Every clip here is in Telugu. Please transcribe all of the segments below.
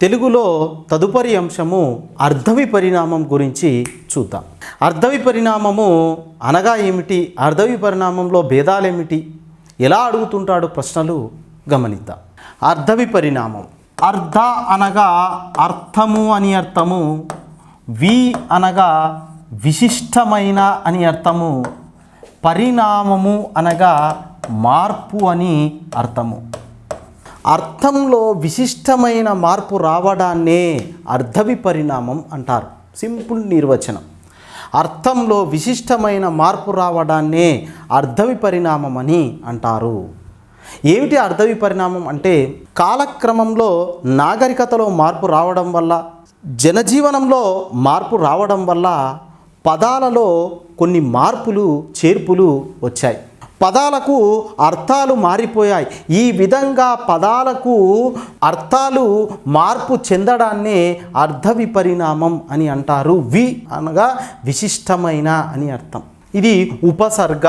తెలుగులో తదుపరి అంశము అర్ధవి పరిణామం గురించి చూద్దాం. అర్ధవి పరిణామము అనగా ఏమిటి? అర్ధవి పరిణామంలో భేదాలేమిటి? ఎలా అడుగుతుంటాడు ప్రశ్నలు? గమనిద్దాం. అర్ధవి పరిణామం. అర్ధ అనగా అర్థము అని అర్థము వి అనగా విశిష్టమైన అని అర్థము పరిణామము అనగా మార్పు అని అర్థము. అర్థంలో విశిష్టమైన మార్పు రావడాన్నే అర్ధవి పరిణామం అంటారు. సింపుల్ నిర్వచనం. అర్థంలో విశిష్టమైన మార్పు రావడాన్నే అర్ధవి పరిణామం అని అంటారు. ఏమిటి అర్ధవి పరిణామం అంటే? కాలక్రమంలో నాగరికతలో మార్పు రావడం వల్ల జనజీవనంలో మార్పు రావడం వల్ల పదాలలో కొన్ని మార్పులు చేర్పులు వచ్చాయి. పదాలకు అర్థాలు మారిపోయాయి. ఈ విధంగా పదాలకు అర్థాలు మార్పు చెందడాన్నే అర్థ విపరిణామం అని అంటారు. వి అనగా విశిష్టమైన అని అర్థం. ఇది ఉపసర్గ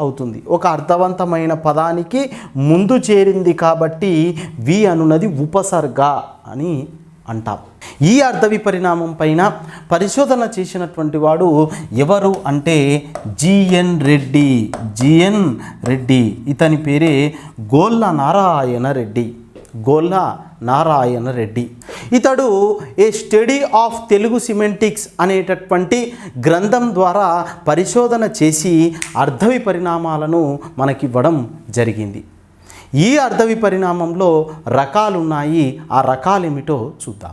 అవుతుంది. ఒక అర్థవంతమైన పదానికి ముందు చేరింది కాబట్టి వి అనున్నది ఉపసర్గ అని అంటాం ఈ అర్ధ విపరిణామం పైన పరిశోధన చేసినటువంటి వాడు ఎవరు అంటే జిఎన్ రెడ్డి. జిఎన్ రెడ్డి. ఇతని పేరే గోల్ల నారాయణ రెడ్డి. గోల్ల నారాయణ రెడ్డి. ఇతడు a study of Telugu semantics అనేటటువంటి గ్రంథం ద్వారా పరిశోధన చేసి అర్ధవి పరిణామాలను మనకివ్వడం జరిగింది. ఈ అర్ధవి పరిణామంలో రకాలున్నాయి. ఆ రకాలేమిటో చూద్దాం.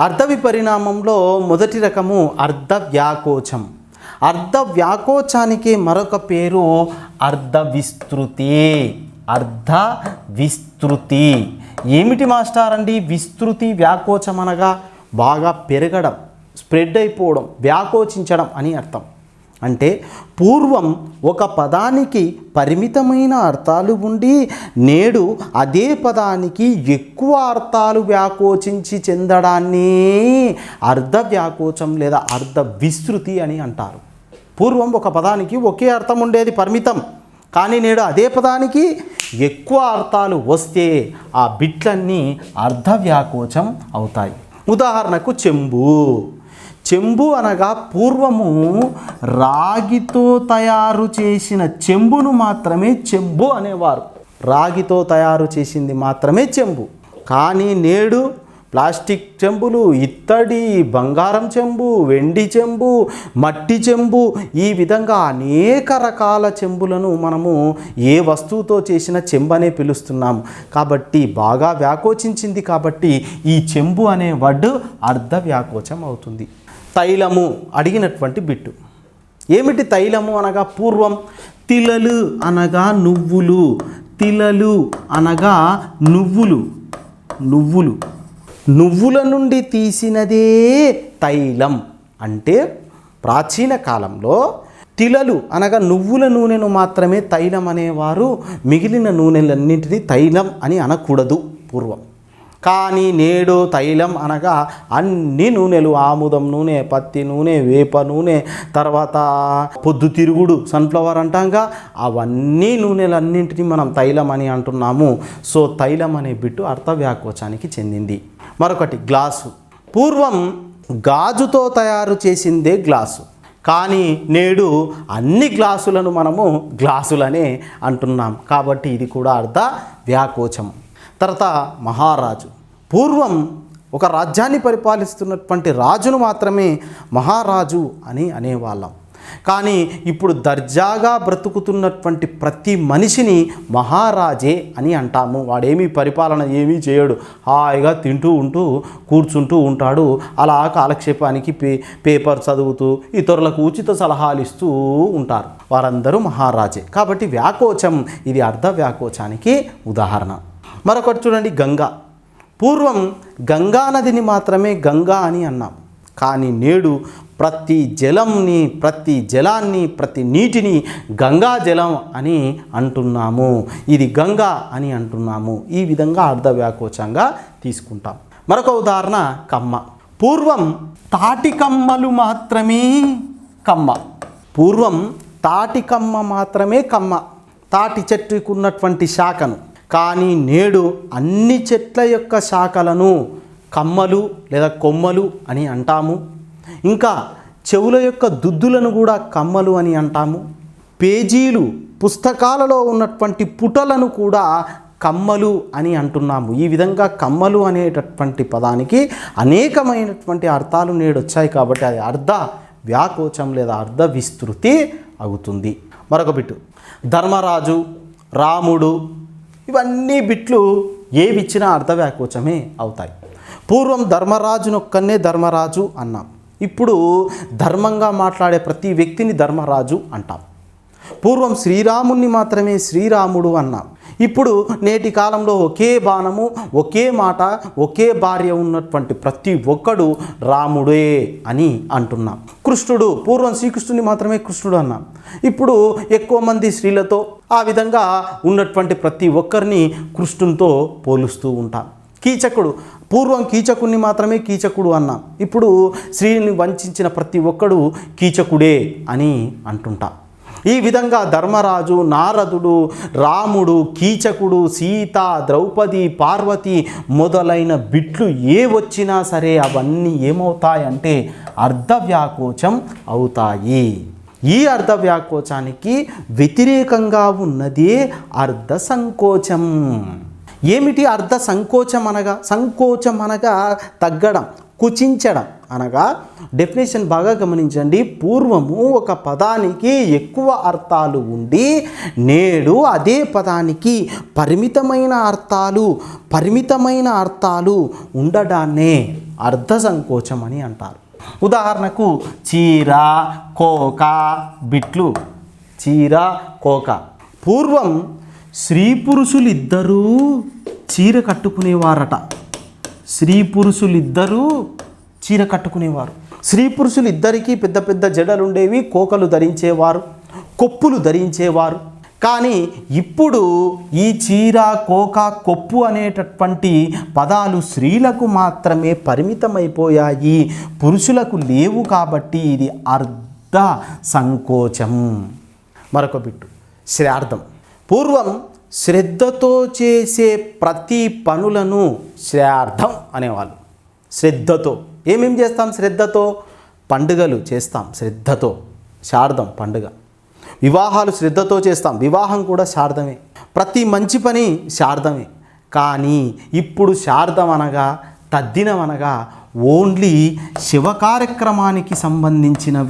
అర్ధవి పరిణామంలో మొదటి రకము అర్ధ వ్యాకోచం అర్ధ వ్యాకోచానికి మరొక పేరు అర్ధ విస్తృతి అర్ధ విస్తృతి ఏమిటి మాస్టర్ అండి విస్తృతి వ్యాకోచం అనగా బాగా పెరగడం స్ప్రెడ్ అయిపోవడం వ్యాకోచించడం అని అర్థం. అంటే పూర్వం ఒక పదానికి పరిమితమైన అర్థాలు ఉండి నేడు అదే పదానికి ఎక్కువ అర్థాలు వ్యాకోచించి చెందడాన్ని అర్ధ వ్యాకోచం లేదా అర్ధ విస్తృతి అని అంటారు. పూర్వం ఒక పదానికి ఒకే అర్థం ఉండేది పరిమితం. కానీ నేడు అదే పదానికి ఎక్కువ అర్థాలు వస్తే ఆ బిట్లన్నీ అర్ధ వ్యాకోచం అవుతాయి. ఉదాహరణకు చెంబు. చెంబు అనగా పూర్వము రాగితో తయారు చేసిన చెంబును మాత్రమే చెంబు అనేవారు. రాగితో తయారు చేసింది మాత్రమే చెంబు. కానీ నేడు ప్లాస్టిక్ చెంబులు ఇత్తడి బంగారం చెంబు వెండి చెంబు మట్టి చెంబు ఈ విధంగా అనేక రకాల చెంబులను మనము ఏ వస్తువుతో చేసిన చెంబు అనే పిలుస్తున్నాం. కాబట్టి బాగా వ్యాకోచించింది కాబట్టి ఈ చెంబు అనే వర్డ్ అర్ధ వ్యాకోచం అవుతుంది. తైలము అడిగినటువంటి బిట్టు. ఏమిటి తైలము అనగా పూర్వం? తిలలు అనగా నువ్వులు తిలలు అనగా నువ్వులు నువ్వులు. నువ్వుల నుండి తీసినదే తైలం. అంటే ప్రాచీన కాలంలో తిలలు అనగా నువ్వుల నూనెను మాత్రమే తైలం అనేవారు మిగిలిన నూనెలన్నింటినీ తైలం అని అనకూడదు పూర్వం. కానీ నేడు తైలం అనగా అన్ని నూనెలు ఆముదం నూనె పత్తి నూనె వేప నూనె తర్వాత పొద్దుతిరుగుడు సన్ఫ్లవర్ అంటాంగా అవన్నీ నూనెలన్నింటినీ మనం తైలం అని అంటున్నాము. సో తైలం అనే బిట్టు అర్థవ్యాకోచానికి చెందింది. మరొకటి గ్లాసు. పూర్వం గాజుతో తయారు చేసిందే గ్లాసు. కానీ నేడు అన్ని గ్లాసులను మనము గ్లాసులనే అంటున్నాం. కాబట్టి ఇది కూడా అర్ధ వ్యాకోచం. తర్వాత మహారాజు. పూర్వం ఒక రాజ్యాన్ని పరిపాలిస్తున్నటువంటి రాజును మాత్రమే మహారాజు అని అనేవాళ్ళం. కానీ ఇప్పుడు దర్జాగా బ్రతుకుతున్నటువంటి ప్రతి మనిషిని మహారాజే అని అంటాము. వాడేమీ పరిపాలన ఏమీ చేయడు. హాయిగా తింటూ ఉంటూ కూర్చుంటూ ఉంటాడు. అలా కాలక్షేపానికి పే పేపర్ చదువుతూ ఇతరులకు ఉచిత సలహాలు ఇస్తూ ఉంటారు. వారందరూ మహారాజే. కాబట్టి వ్యాకోచం ఇది అర్ధ వ్యాకోచానికి ఉదాహరణ. మరొకటి చూడండి గంగా. పూర్వం గంగా నదిని మాత్రమే గంగా అని అన్నాం. కానీ నేడు ప్రతి జలంని ప్రతి జలాన్ని ప్రతి నీటిని గంగా జలం అని అంటున్నాము. ఇది గంగా అని అంటున్నాము. ఈ విధంగా అర్ధవ్యాకోచంగా తీసుకుంటాం. మరొక ఉదాహరణ కమ్మ. పూర్వం తాటి కమ్మలు మాత్రమే కమ్మ. పూర్వం తాటి కమ్మ మాత్రమే కమ్మ. తాటి చెట్టుకున్నటువంటి శాఖను. కానీ నేడు అన్ని చెట్ల యొక్క శాఖలను కమ్మలు లేదా కొమ్మలు అని అంటాము. ఇంకా చెవుల యొక్క దుద్దులను కూడా కమ్మలు అని అంటాము. పేజీలు పుస్తకాలలో ఉన్నటువంటి పుటలను కూడా కమ్మలు అని అంటున్నాము. ఈ విధంగా కమ్మలు అనేటటువంటి పదానికి అనేకమైనటువంటి అర్థాలు నేడు వచ్చాయి కాబట్టి అది అర్ధ వ్యాకోచం లేదా అర్ధ విస్తృతి అవుతుంది. మరొక బిట్టు. ధర్మరాజు రాముడు ఇవన్నీ బిట్లు ఏవిచ్చినా అర్ధవ్యాకోచమే అవుతాయి. పూర్వం ధర్మరాజునొక్కనే ధర్మరాజు అన్నాం. ఇప్పుడు ధర్మంగా మాట్లాడే ప్రతి వ్యక్తిని ధర్మరాజు అంటాం. పూర్వం శ్రీరాముణ్ణి మాత్రమే శ్రీరాముడు అన్నాం. ఇప్పుడు నేటి కాలంలో ఒకే బాణము ఒకే మాట ఒకే భార్య ఉన్నటువంటి ప్రతి ఒక్కడు రాముడే అని అంటున్నాం. కృష్ణుడు పూర్వం శ్రీకృష్ణుని మాత్రమే కృష్ణుడు అన్నాం. ఇప్పుడు ఎక్కువ మంది స్త్రీలతో ఆ విధంగా ఉన్నటువంటి ప్రతి ఒక్కరిని కృష్ణునితో పోలుస్తూ ఉంటాం. కీచకుడు పూర్వం కీచకుడిని మాత్రమే కీచకుడు అన్నాం. ఇప్పుడు స్త్రీని వంచిన ప్రతి ఒక్కడు కీచకుడే అని అంటుంటాం. ఈ విధంగా ధర్మరాజు నారదుడు రాముడు కీచకుడు సీత ద్రౌపది పార్వతి మొదలైన బిట్లు ఏ వచ్చినా సరే అవన్నీ ఏమవుతాయంటే అర్ధవ్యాకోచం అవుతాయి. ఈ అర్ధవ్యాకోచానికి వ్యతిరేకంగా ఉన్నదే అర్ధ సంకోచం ఏమిటి అర్ధ సంకోచం అనగా? సంకోచం అనగా తగ్గడం కుచించడం. అనగా డెఫినేషన్ బాగా గమనించండి. పూర్వము ఒక పదానికి ఎక్కువ అర్థాలు ఉండి నేడు అదే పదానికి పరిమితమైన అర్థాలు పరిమితమైన అర్థాలు ఉండడాన్నే అర్థ సంకోచం అని అంటారు. ఉదాహరణకు చీర కోక బిట్లు. చీర కోక. పూర్వం స్త్రీ పురుషులిద్దరూ చీర కట్టుకునేవారట. స్త్రీ పురుషులిద్దరూ చీర కట్టుకునేవారు. స్త్రీ పురుషులు ఇద్దరికీ పెద్ద పెద్ద జడలు ఉండేవి కోకలు ధరించేవారు కొప్పులు ధరించేవారు. కానీ ఇప్పుడు ఈ చీర కోక కొప్పు అనేటటువంటి పదాలు స్త్రీలకు మాత్రమే పరిమితమైపోయాయి. పురుషులకు లేవు కాబట్టి ఇది అర్ధ సంకోచం. మరొక బిట్టు శ్రార్థం. పూర్వం శ్రద్ధతో చేసే ప్రతి పనులను శ్రార్థం అనేవాళ్ళు. శ్రద్ధతో. ఏమేం చేస్తాం? శ్రద్ధతో? పండుగలు చేస్తాం. శ్రద్ధతో. శారదం పండుగ. వివాహాలు శ్రద్ధతో చేస్తాం. వివాహం కూడా శారదమే. ప్రతి మంచి పని శారదమే. కానీ ఇప్పుడు శారదం అనగా తద్దినం అనగా ఓన్లీ శివ కార్యక్రమానికి సంబంధించిన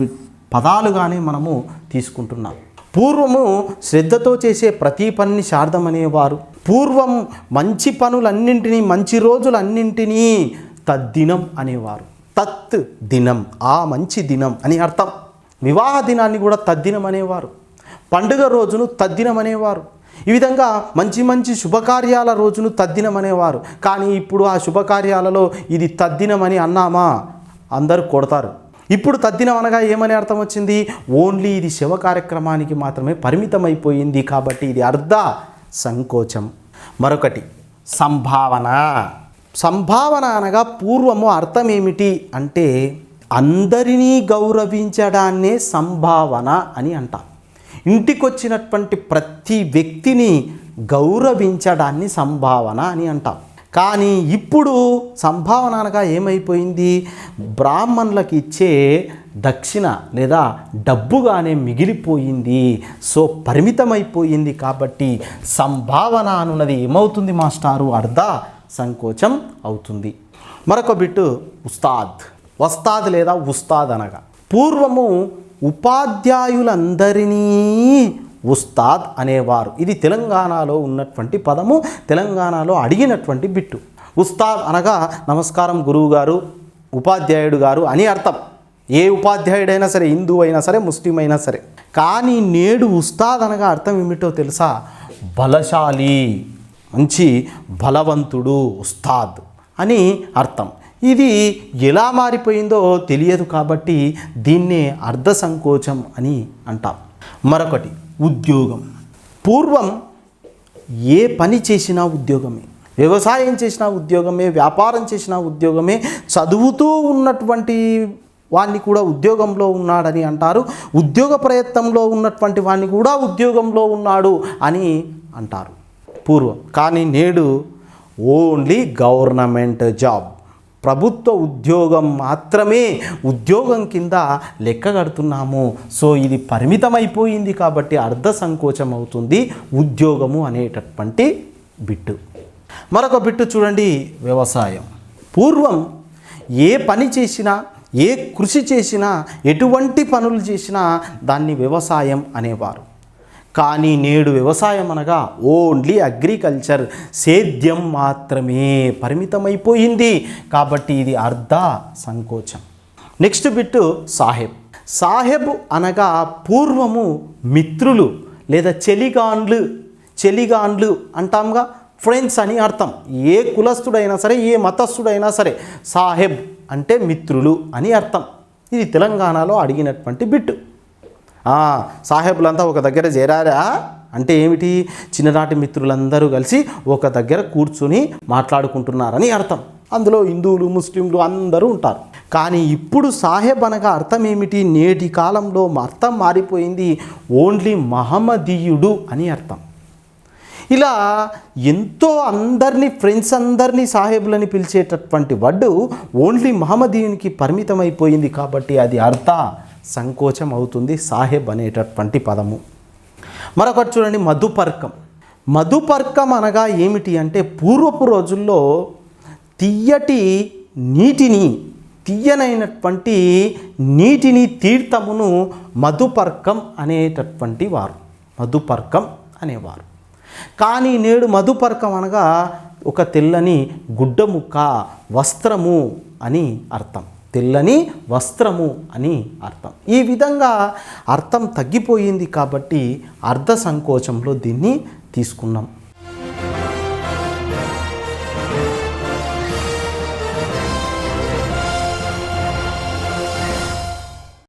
పదాలుగానే మనము తీసుకుంటున్నాం. పూర్వము శ్రద్ధతో చేసే ప్రతి పనిని శారదం అనేవారు. పూర్వం మంచి పనులన్నింటినీ మంచి రోజులన్నింటినీ తద్దినం అనేవారు. తత్ దినం ఆ మంచి దినం అని అర్థం. వివాహ దినాన్ని కూడా తద్దినం అనేవారు. పండుగ రోజును తద్దినం అనేవారు. ఈ విధంగా మంచి మంచి శుభకార్యాల రోజును తద్దినం అనేవారు. కానీ ఇప్పుడు ఆ శుభకార్యాలలో ఇది తద్దినం అని అన్నామా? అందరూ కొడతారు. ఇప్పుడు తద్దినం అనగా ఏమని అర్థం వచ్చింది? ఓన్లీ ఇది శివ కార్యక్రమానికి మాత్రమే పరిమితమైపోయింది కాబట్టి ఇది అర్ధ సంకోచం. మరొకటి సంభావన. సంభావన అనగా పూర్వము అర్థం ఏమిటి అంటే అందరినీ గౌరవించడాన్నే సంభావన అని అంటాం. ఇంటికొచ్చినటువంటి ప్రతి వ్యక్తిని గౌరవించడాన్ని సంభావన అని అంటాం. కానీ ఇప్పుడు సంభావన అనగా ఏమైపోయింది? బ్రాహ్మణులకు ఇచ్చే దక్షిణ లేదా డబ్బుగానే మిగిలిపోయింది. సో పరిమితమైపోయింది కాబట్టి సంభావన అనున్నది ఏమవుతుంది మాస్టారు? అర్థ సంకోచం అవుతుంది. మరొక బిట్టు ఉస్తాద్. వస్తాద్ లేదా ఉస్తాద్ అనగా పూర్వము ఉపాధ్యాయులందరినీ ఉస్తాద్ అనేవారు. ఇది తెలంగాణలో ఉన్నటువంటి పదము తెలంగాణలో అడిగినటువంటి బిట్టు. ఉస్తాద్ అనగా నమస్కారం గురువు గారు ఉపాధ్యాయుడు గారు అని అర్థం. ఏ ఉపాధ్యాయుడైనా సరే హిందూ అయినా సరే ముస్లిం అయినా సరే. కానీ నేడు ఉస్తాద్ అనగా అర్థం ఏమిటో తెలుసా? బలశాలి. మంచి బలవంతుడు ఉస్తాద్ అని అర్థం. ఇది ఎలా మారిపోయిందో తెలియదు కాబట్టి దీన్నే అర్ధ సంకోచం అని అంటాం. మరొకటి ఉద్యోగం. పూర్వం ఏ పని చేసినా ఉద్యోగమే. వ్యవసాయం చేసినా ఉద్యోగమే వ్యాపారం చేసినా ఉద్యోగమే చదువుతూ ఉన్నటువంటి వాణ్ణి కూడా ఉద్యోగంలో ఉన్నాడని అంటారు ఉద్యోగ ప్రయత్నంలో ఉన్నటువంటి వాణ్ణి కూడా ఉద్యోగంలో ఉన్నాడు అని అంటారు. పూర్వం. కానీ నేడు ఓన్లీ గవర్నమెంట్ జాబ్. ప్రభుత్వ ఉద్యోగం మాత్రమే ఉద్యోగం కింద లెక్క కడుతున్నాము. సో ఇది పరిమితమైపోయింది కాబట్టి అర్ధ సంకోచం అవుతుంది ఉద్యోగము అనేటటువంటి బిట్టు. మరొక బిట్టు చూడండి వ్యవసాయం. పూర్వం ఏ పని చేసినా ఏ కృషి చేసినా ఎటువంటి పనులు చేసినా దాన్ని వ్యవసాయం అనేవారు. కానీ నేడు వ్యవసాయం అనగా ఓన్లీ అగ్రికల్చర్ సేద్యం మాత్రమే పరిమితమైపోయింది. కాబట్టి ఇది అర్ధ సంకోచం. Next bit Saheb. సాహెబ్ అనగా పూర్వము మిత్రులు లేదా చెలిగాండ్లు చెలిగాండ్లు అంటాంగా ఫ్రెండ్స్ అని అర్థం. ఏ కులస్థుడైనా సరే ఏ మతస్థుడైనా సరే సాహెబ్ అంటే మిత్రులు అని అర్థం. ఇది తెలంగాణలో అడిగినటువంటి బిట్టు. సాహెబులంతా ఒక దగ్గర చేరారా? అంటే ఏమిటి? చిన్ననాటి మిత్రులందరూ కలిసి ఒక దగ్గర కూర్చుని మాట్లాడుకుంటున్నారని అర్థం. అందులో హిందువులు ముస్లింలు అందరూ ఉంటారు. కానీ ఇప్పుడు సాహెబ్ అనగా అర్థం ఏమిటి? నేటి కాలంలో అర్థం మారిపోయింది. ఓన్లీ మహమ్మదీయుడు అని అర్థం. ఇలా ఎంతో అందరినీ ఫ్రెండ్స్ అందరినీ సాహెబులని పిలిచేటటువంటి వడ్డు ఓన్లీ మహమ్మదీయునికి పరిమితమైపోయింది కాబట్టి అది అర్థ. సంకోచం అవుతుంది సాహెబ్ అనేటటువంటి పదము. మరొకటి చూడండి మధుపర్కం. మధుపర్కం అనగా ఏమిటి అంటే పూర్వపు రోజుల్లో తీయటి నీటిని తీయనైనటువంటి నీటిని తీర్థమును మధుపర్కం అనేటటువంటి వారు. మధుపర్కం అనేవారు. కానీ నేడు మధుపర్కం అనగా ఒక తెల్లని గుడ్డ ముక్క వస్త్రము అని అర్థం. తెల్లని వస్త్రము అని అర్థం. ఈ విధంగా అర్థం తగ్గిపోయింది కాబట్టి అర్ధ సంకోచంలో దీన్ని తీసుకున్నాం.